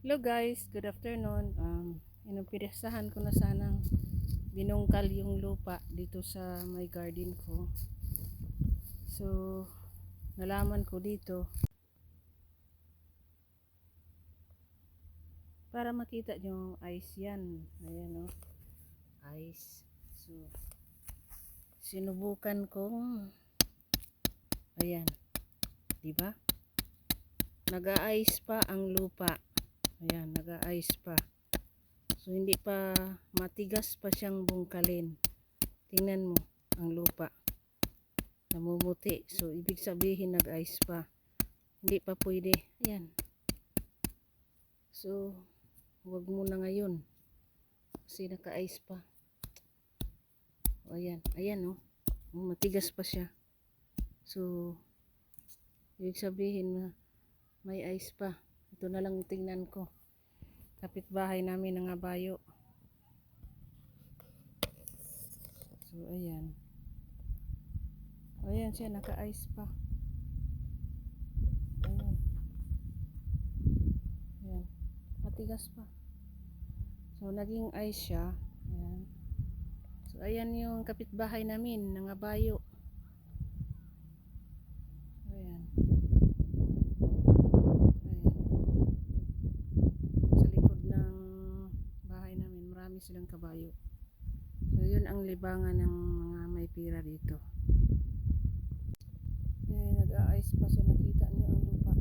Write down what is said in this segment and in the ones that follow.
Hello guys, good afternoon. Um, inumpisahan ko na sanang binungkal yung lupa dito sa my garden ko. So, nalaman ko dito para makita nyo ice yan. Ayan o. Ice. So, sinubukan kong ayan. Diba? Nag-ice pa ang lupa. Ayan, nag-ice pa. So, hindi pa matigas pa siyang bungkalin. Tingnan mo ang lupa. Namumuti. So, ibig sabihin nag-ice pa. Hindi pa pwede. Ayan. So, huwag muna ngayon. Kasi naka-ice pa. O, ayan. Ayan, oh. Oh, Matigas pa siya. So, ibig sabihin na may ice pa. Ito na lang tingnan ko. Kapitbahay namin ng abayo. So, ayan. Ayan siya, naka-ice pa. Ayan. Ayan. Matigas pa. So, naging ice siya. Ayan. So, ayan yung kapitbahay namin ng abayo. Ayan. Ayan. Sa likod ng bahay namin, marami silang kabayo. So, yun ang libangan ng mga may pira dito. Ayan, nag-a-ice pa. So, nakita niyo ang lupa.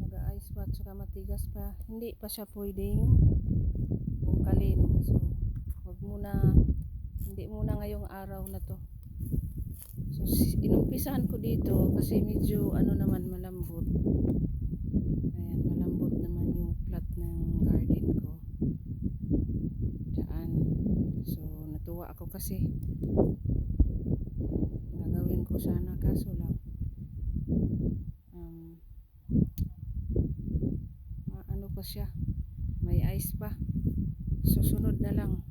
Nag-a-ice pa at saka matigas pa. Hindi pa siya pwedeng bungkalin. So, wag muna, hindi muna ngayong araw na to. So, inumpisahan ko dito kasi medyo ano naman malambot. Ayan, malambot naman yung plat ng garden ko. Diyan. So, ako kasi gagawin ko sana kaso lang um, ano pa siya may ice pa. Susunod na lang